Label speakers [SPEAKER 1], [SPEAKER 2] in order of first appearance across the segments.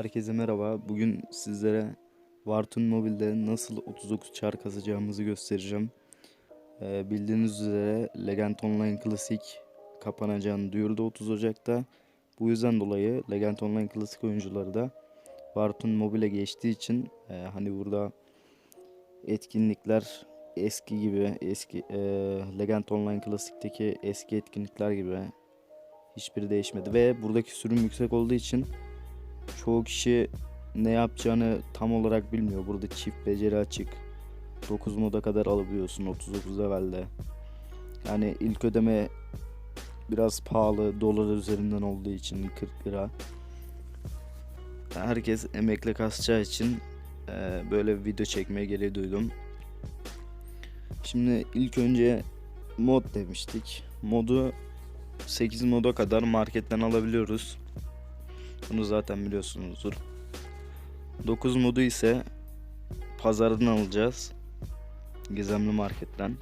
[SPEAKER 1] Herkese merhaba. Bugün sizlere Wartun Mobile'de nasıl 39 çar kazacağımızı göstereceğim. Ee, bildiğiniz üzere Legend Online Classic kapanacağını duyurdu 30 Ocak'ta. Bu yüzden dolayı Legend Online Classic oyuncuları da Wartun Mobile'e geçtiği için e, hani burada etkinlikler eski gibi eski e, Legend Online Classic'teki eski etkinlikler gibi hiçbiri değişmedi ve buradaki sürüm yüksek olduğu için çoğu kişi ne yapacağını tam olarak bilmiyor. Burada çift beceri açık. 9 moda kadar alabiliyorsun 39 levelde. Yani ilk ödeme biraz pahalı dolar üzerinden olduğu için 40 lira. Herkes emekle kasacağı için e, böyle bir video çekmeye gereği duydum. Şimdi ilk önce mod demiştik. Modu 8 moda kadar marketten alabiliyoruz. Bunu zaten biliyorsunuzdur. 9 modu ise pazardan alacağız. Gizemli marketten.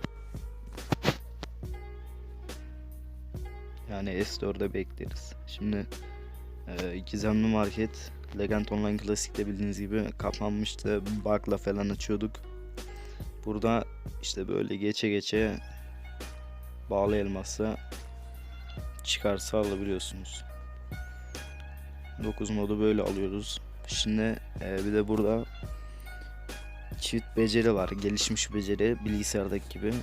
[SPEAKER 1] Yani S4'de bekleriz. Şimdi e, Gizemli market Legend Online Classic'te bildiğiniz gibi kapanmıştı. Bug'la falan açıyorduk. Burada işte böyle geçe geçe bağlı elması çıkarsa alabiliyorsunuz. 9 modu böyle alıyoruz. Şimdi e, bir de burada çift beceri var. Gelişmiş beceri bilgisayardaki gibi.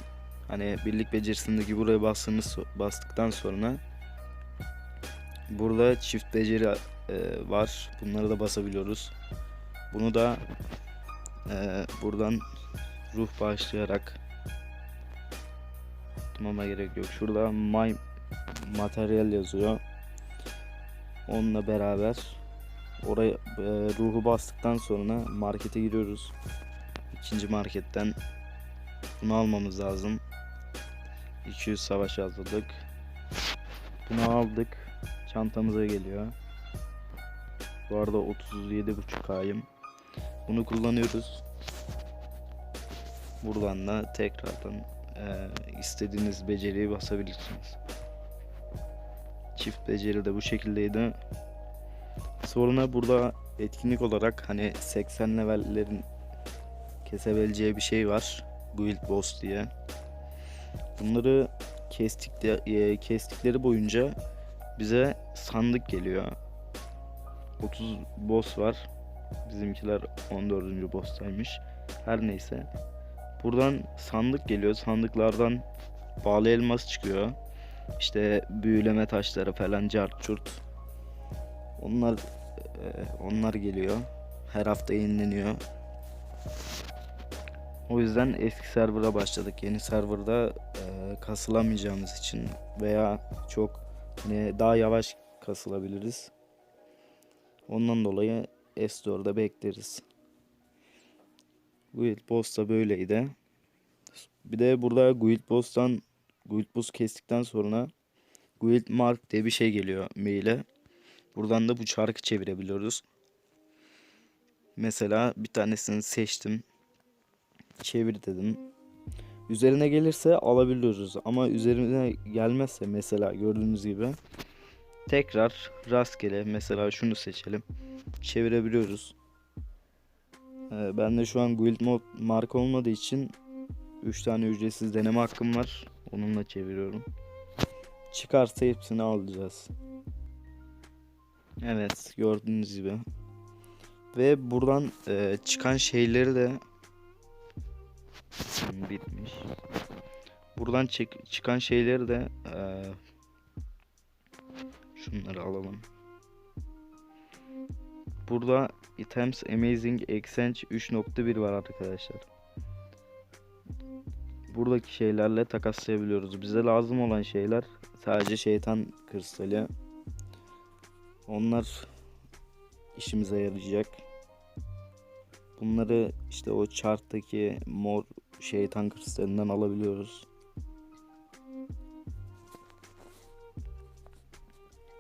[SPEAKER 1] Hani birlik becerisindeki buraya bastığınız bastıktan sonra burada çift beceri e, var. Bunları da basabiliyoruz. Bunu da e, buradan ruh bağışlayarak tutmama gerek yok. Şurada my materyal yazıyor. Onunla beraber oraya e, ruhu bastıktan sonra markete giriyoruz. İkinci marketten bunu almamız lazım. 200 savaş hazırladık. Bunu aldık. Çantamıza geliyor. Bu arada 37.5 kayım. Bunu kullanıyoruz. Buradan da tekrardan e, istediğiniz beceriyi basabilirsiniz. Çift beceri de bu şekildeydi. Sonra burada etkinlik olarak hani 80 levellerin kesebileceği bir şey var. Guild Boss diye. Bunları kestikte, e, kestikleri boyunca bize sandık geliyor. 30 boss var. Bizimkiler 14. boss'taymış. Her neyse. Buradan sandık geliyor. Sandıklardan bağlı elmas çıkıyor. İşte büyüleme taşları falan cart çurt. Onlar e, onlar geliyor. Her hafta yenileniyor. O yüzden eski server'a başladık. Yeni serverda e, kasılamayacağımız için veya çok hani daha yavaş kasılabiliriz. Ondan dolayı S4'da bekleriz. Guild Boss da böyleydi. Bir de burada Guild Boss'tan Guild Boss kestikten sonra Guild Mark diye bir şey geliyor maile. Buradan da bu çarkı çevirebiliyoruz. Mesela bir tanesini seçtim. Çevir dedim. Üzerine gelirse alabiliyoruz ama üzerine gelmezse mesela gördüğünüz gibi tekrar rastgele mesela şunu seçelim. Çevirebiliyoruz. Ee, ben de şu an Guild Mod marka olmadığı için 3 tane ücretsiz deneme hakkım var. Onunla çeviriyorum. Çıkarsa hepsini alacağız. Evet gördüğünüz gibi. Ve buradan e, çıkan şeyleri de bitmiş. Buradan çık çıkan şeyleri de e, şunları alalım. Burada items amazing exchange 3.1 var arkadaşlar. Buradaki şeylerle takaslayabiliyoruz. Bize lazım olan şeyler sadece şeytan kristali. Onlar işimize yarayacak. Bunları işte o charttaki mor şeytan kristalinden alabiliyoruz.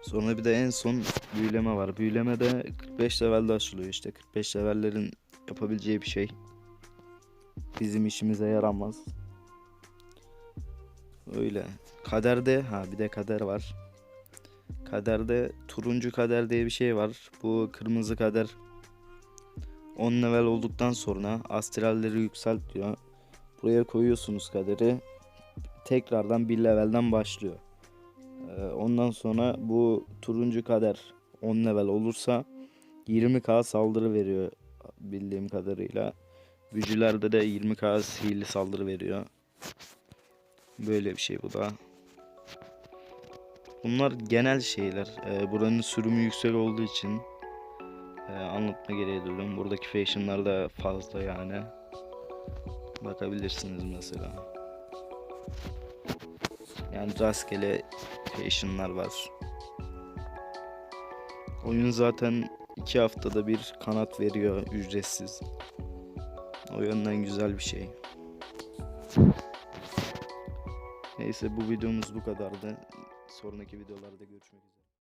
[SPEAKER 1] Sonra bir de en son büyüleme var. Büyüleme de 45 levelde açılıyor işte. 45 levellerin yapabileceği bir şey. Bizim işimize yaramaz. Öyle. Kaderde ha bir de kader var. Kaderde turuncu kader diye bir şey var. Bu kırmızı kader 10 level olduktan sonra astralleri yükselt diyor. Buraya koyuyorsunuz kaderi. Tekrardan bir levelden başlıyor. Ee, ondan sonra bu turuncu kader 10 level olursa 20k saldırı veriyor bildiğim kadarıyla. Bücülerde de 20k sihirli saldırı veriyor. Böyle bir şey bu da. Bunlar genel şeyler. Ee, buranın sürümü yüksek olduğu için e, anlatma gereği duydum. Buradaki fashionlar da fazla yani. Bakabilirsiniz mesela. Yani rastgele fashionlar var. Oyun zaten iki haftada bir kanat veriyor ücretsiz. O yönden güzel bir şey. Neyse bu videomuz bu kadardı. Sonraki videolarda görüşmek üzere.